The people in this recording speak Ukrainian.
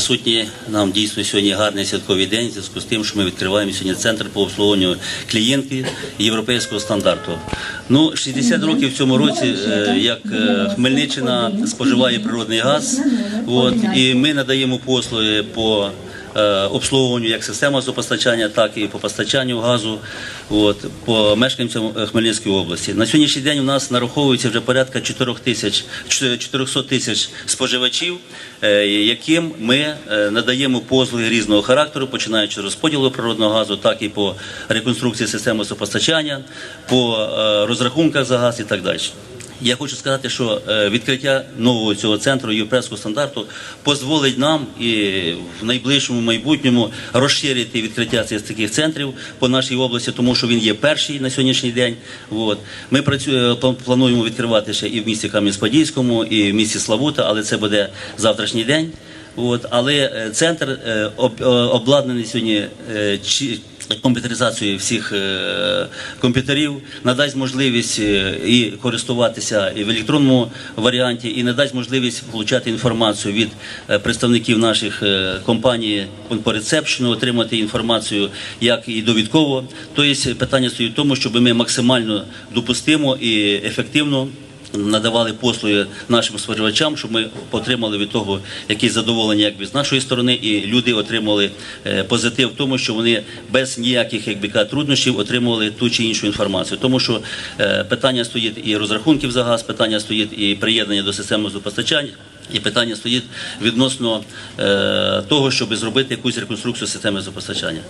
присутні. Нам дійсно сьогодні гарний святковий день в зв'язку з тим, що ми відкриваємо сьогодні центр по обслуговуванню клієнтів європейського стандарту. Ну, 60 років в цьому році, е, як е, Хмельниччина споживає природний газ, от, і ми надаємо послуги по обслуговуванню як системи газопостачання, так і по постачанню газу от, по мешканцям е, Хмельницької області. На сьогоднішній день у нас нараховується вже порядка 4 тисяч, 400 тисяч споживачів, е, яким ми е, надаємо послуги різного характеру, починаючи з розподілу природного газу, так і по реконструкції системи газопостачання, по е, розрахунках за газ і так далі. Я хочу сказати, що е, відкриття нового цього центру європейського стандарту дозволить нам і в найближчому майбутньому розширити відкриття цих таких центрів по нашій області, тому що він є перший на сьогоднішній день. Ми працюємо, плануємо відкривати ще і в місті Кам'янець-Подільському, і в місті Славута, але це буде завтрашній день. Але е, центр е, об, е, обладнаний сьогодні комп'ютеризацією всіх е, комп'ютерів, надасть можливість е, і користуватися і в електронному варіанті, і надасть можливість отримати інформацію від е, представників наших компаній по рецепшену, отримати інформацію як і довідково. Тобто питання стоїть в тому, щоб ми максимально допустимо і ефективно надавали послуги нашим споживачам, щоб ми отримали від того якесь задоволення якби з нашої сторони, і люди отримали е, позитив в тому, що вони без ніяких якби труднощів отримували ту чи іншу інформацію. Тому що е, питання стоїть і розрахунків за газ, питання стоїть і приєднання до системи газопостачання. І питання стоїть відносно е, того, щоб зробити якусь реконструкцію системи газопостачання.